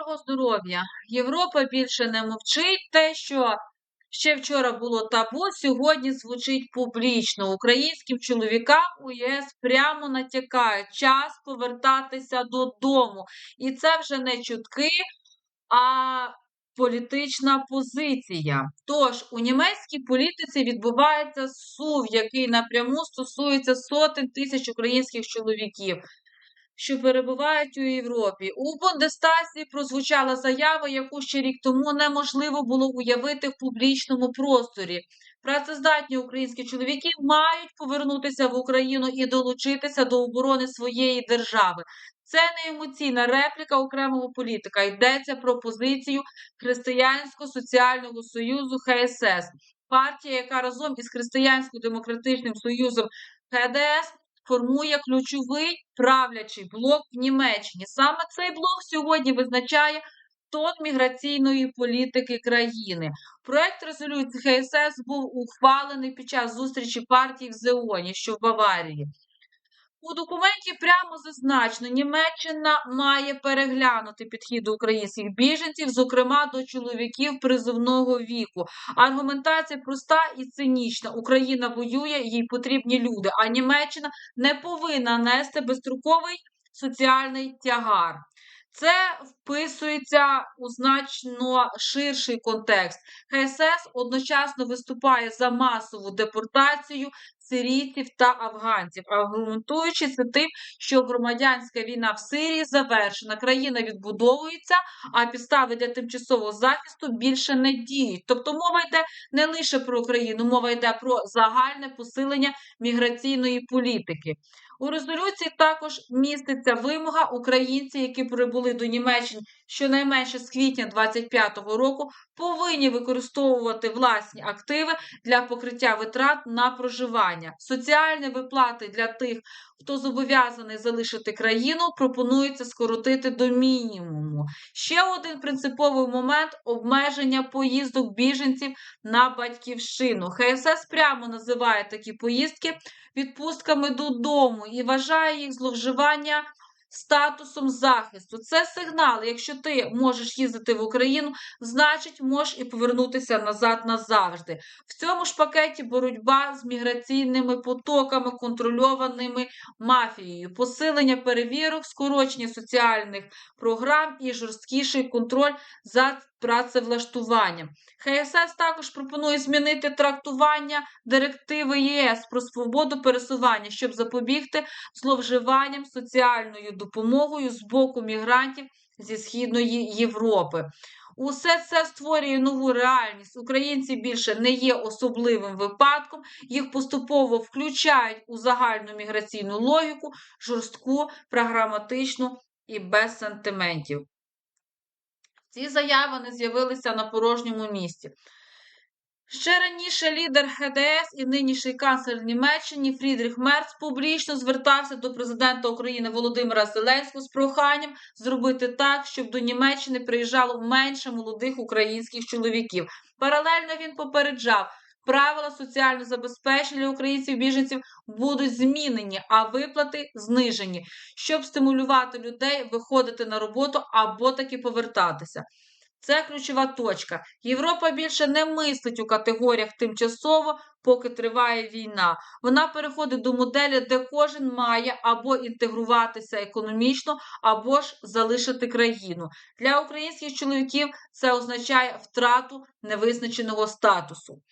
Доброго здоров'я! Європа більше не мовчить. Те, що ще вчора було табу, сьогодні звучить публічно. Українським чоловікам у ЄС прямо натякають час повертатися додому. І це вже не чутки, а політична позиція. Тож у німецькій політиці відбувається сув, який напряму стосується сотень тисяч українських чоловіків що перебувають у Європі. У Бундестазі прозвучала заява, яку ще рік тому неможливо було уявити в публічному просторі. Працездатні українські чоловіки мають повернутися в Україну і долучитися до оборони своєї держави. Це не емоційна репліка окремого політика. Йдеться про позицію Християнсько-соціального союзу ХСС. Партія, яка разом із Християнсько-демократичним союзом ХДС формує ключовий правлячий блок в Німеччині. Саме цей блок сьогодні визначає тон міграційної політики країни. Проект резолюції ХСС був ухвалений під час зустрічі партії в Зеоні, що в Баварії. У документі прямо зазначено, Німеччина має переглянути підхід до українських біженців, зокрема до чоловіків призовного віку. Аргументація проста і цинічна. Україна воює, їй потрібні люди, а Німеччина не повинна нести безстроковий соціальний тягар. Це вписується у значно ширший контекст. ХСС одночасно виступає за масову депортацію сирійців та афганців, аргументуючи це тим, що громадянська війна в Сирії завершена, країна відбудовується, а підстави для тимчасового захисту більше не діють. Тобто мова йде не лише про Україну, мова йде про загальне посилення міграційної політики. У резолюції також міститься вимога українців, які прибули до Німеччини щонайменше з квітня 2025 року, повинні використовувати власні активи для покриття витрат на проживання. Соціальні виплати для тих, хто зобов'язаний залишити країну, пропонується скоротити до мінімуму. Ще один принциповий момент обмеження поїздок біженців на батьківщину. ХСС прямо називає такі поїздки відпустками додому і вважає їх зловживання статусом захисту. Це сигнал. Якщо ти можеш їздити в Україну, значить можеш і повернутися назад назавжди. В цьому ж пакеті боротьба з міграційними потоками, контрольованими мафією, посилення перевірок, скорочення соціальних програм і жорсткіший контроль за працевлаштуванням. ХСС також пропонує змінити трактування директиви ЄС про свободу пересування, щоб запобігти зловживанням соціальною допомогою з боку мігрантів зі Східної Європи. Усе це створює нову реальність. Українці більше не є особливим випадком, їх поступово включають у загальну міграційну логіку, жорстку, прагматичну і без сантиментів. Ці заяви не з'явилися на порожньому місці. Ще раніше лідер ХДС і нинішній канцлер Німеччини Фрідріх Мерц публічно звертався до президента України Володимира Зеленського з проханням зробити так, щоб до Німеччини приїжджало менше молодих українських чоловіків. Паралельно він попереджав, правила соціального забезпечення українців-біженців будуть змінені, а виплати знижені, щоб стимулювати людей виходити на роботу або таки повертатися. Це ключова точка. Європа більше не мислить у категоріях тимчасово, поки триває війна. Вона переходить до моделі, де кожен має або інтегруватися економічно, або ж залишити країну. Для українських чоловіків це означає втрату невизначеного статусу.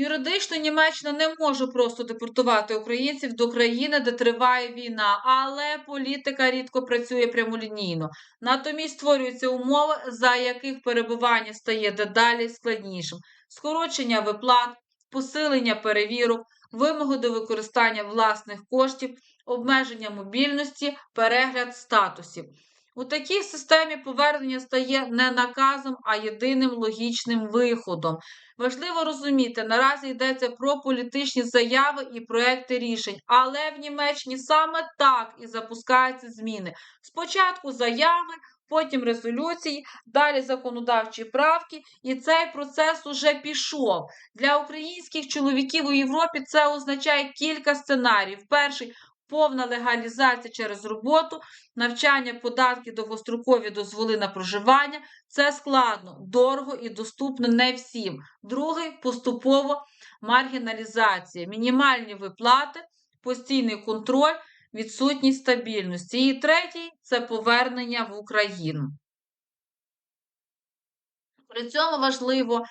Юридично Німеччина не може просто депортувати українців до країни, де триває війна, але політика рідко працює прямолінійно. Натомість створюються умови, за яких перебування стає дедалі складнішим: скорочення виплат, посилення перевірок, вимоги до використання власних коштів, обмеження мобільності, перегляд статусів. У такій системі повернення стає не наказом, а єдиним логічним виходом. Важливо розуміти, наразі йдеться про політичні заяви і проекти рішень, але в Німеччині саме так і запускаються зміни. Спочатку заяви, потім резолюції, далі законодавчі правки, і цей процес уже пішов. Для українських чоловіків у Європі це означає кілька сценаріїв. Перший повна легалізація через роботу, навчання, податки, довгострокові дозволи на проживання. Це складно, дорого і доступно не всім. Другий поступово маргіналізація, мінімальні виплати, постійний контроль, відсутність стабільності. І третій це повернення в Україну. При цьому важливо,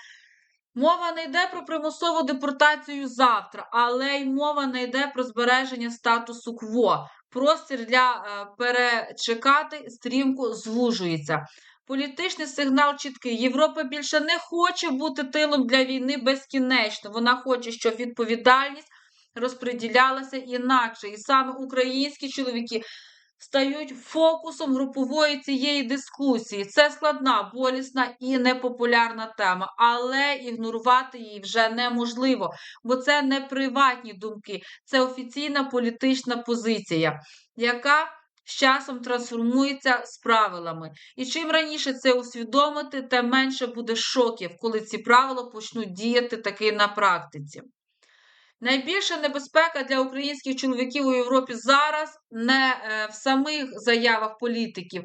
мова не йде про примусову депортацію завтра, але й мова не йде про збереження статусу кво. Простір для е, перечекати стрімко звужується. Політичний сигнал чіткий. Європа більше не хоче бути тилом для війни безкінечно. Вона хоче, щоб відповідальність розподілялася інакше. І саме українські чоловіки стають фокусом групової цієї дискусії. Це складна, болісна і непопулярна тема, але ігнорувати її вже неможливо, бо це не приватні думки, це офіційна політична позиція, яка з часом трансформується з правилами. І чим раніше це усвідомити, тим менше буде шоків, коли ці правила почнуть діяти таки на практиці. Найбільша небезпека для українських чоловіків у Європі зараз не е, в самих заявах політиків,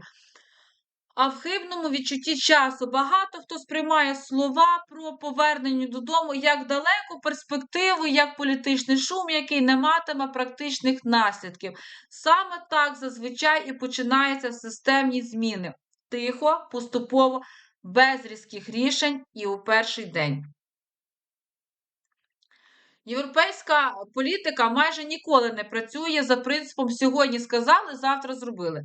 а в хибному відчутті часу. Багато хто сприймає слова про повернення додому як далеку перспективу, як політичний шум, який не матиме практичних наслідків. Саме так зазвичай і починаються системні зміни. Тихо, поступово, без різких рішень і у перший день. Європейська політика майже ніколи не працює за принципом сьогодні сказали, завтра зробили.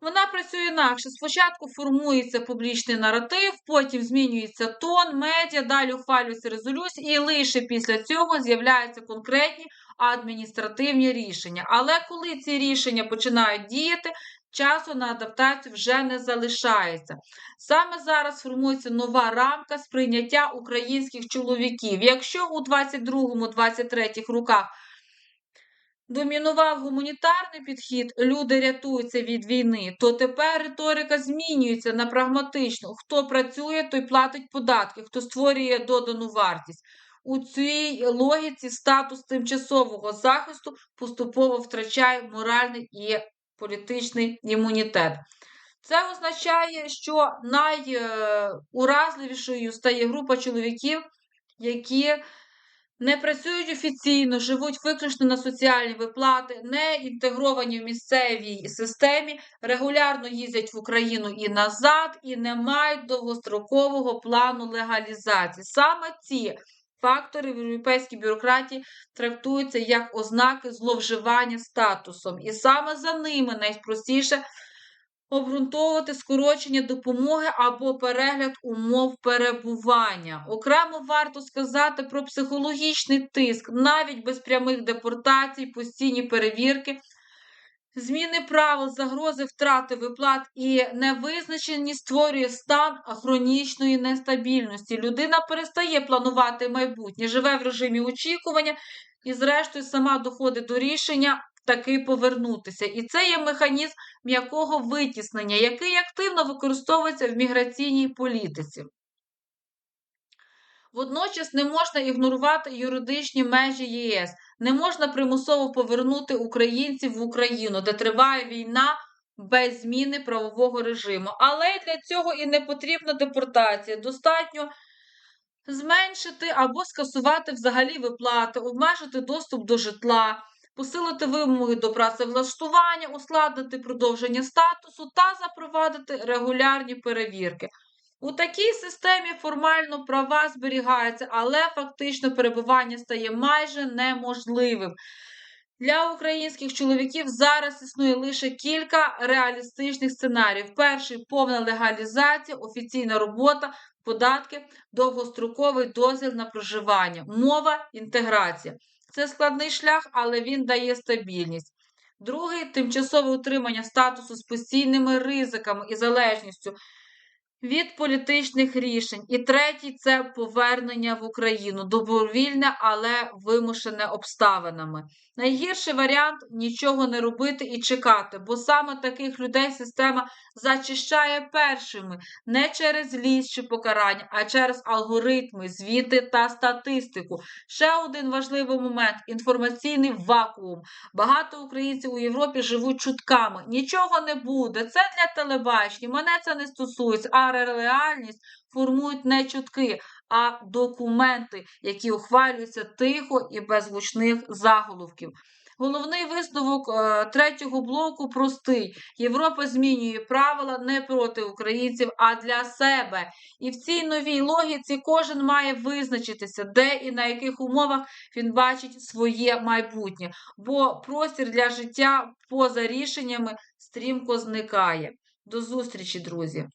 Вона працює інакше. Спочатку формується публічний наратив, потім змінюється тон, медіа, далі ухвалюється резолюція, і лише після цього з'являються конкретні адміністративні рішення. Але коли ці рішення починають діяти, часу на адаптацію вже не залишається. Саме зараз формується нова рамка сприйняття українських чоловіків. Якщо у 22-23 роках домінував гуманітарний підхід, люди рятуються від війни, то тепер риторика змінюється на прагматичну. Хто працює, той платить податки, хто створює додану вартість. У цій логіці статус тимчасового захисту поступово втрачає моральний і політичний імунітет. Це означає, що найуразливішою стає група чоловіків, які не працюють офіційно, живуть виключно на соціальні виплати, не інтегровані в місцевій системі, регулярно їздять в Україну і назад, і не мають довгострокового плану легалізації. Саме ці фактори в європейській бюрократії трактуються як ознаки зловживання статусом. І саме за ними найпростіше обґрунтовувати скорочення допомоги або перегляд умов перебування. Окремо варто сказати про психологічний тиск, навіть без прямих депортацій, постійні перевірки. Зміни правил, загрози втрати виплат і невизначеність створює стан хронічної нестабільності. Людина перестає планувати майбутнє, живе в режимі очікування і, зрештою, сама доходить до рішення таки повернутися. І це є механізм м'якого витіснення, який активно використовується в міграційній політиці. Водночас не можна ігнорувати юридичні межі ЄС, не можна примусово повернути українців в Україну, де триває війна без зміни правового режиму. Але для цього і не потрібна депортація. Достатньо зменшити або скасувати взагалі виплати, обмежити доступ до житла, посилити вимоги до працевлаштування, ускладнити продовження статусу та запровадити регулярні перевірки. У такій системі формально права зберігаються, але фактично перебування стає майже неможливим. Для українських чоловіків зараз існує лише кілька реалістичних сценаріїв. Перший повна легалізація, офіційна робота, податки, довгостроковий дозвіл на проживання, мова, інтеграція. Це складний шлях, але він дає стабільність. Другий тимчасове утримання статусу з постійними ризиками і залежністю від політичних рішень. І третій це повернення в Україну. Добровільне, але вимушене обставинами. Найгірший варіант нічого не робити і чекати, бо саме таких людей система зачищає першими не через ліс чи покарання, а через алгоритми, звіти та статистику. Ще один важливий момент інформаційний вакуум. Багато українців у Європі живуть чутками. Нічого не буде. Це для телебачення. Мене це не стосується. А реальність формують не чутки, а документи, які ухвалюються тихо і без гучних заголовків. Головний висновок е, третього блоку простий: Європа змінює правила не проти українців, а для себе. І в цій новій логіці кожен має визначитися, де і на яких умовах він бачить своє майбутнє, бо простір для життя поза рішеннями стрімко зникає. До зустрічі, друзі!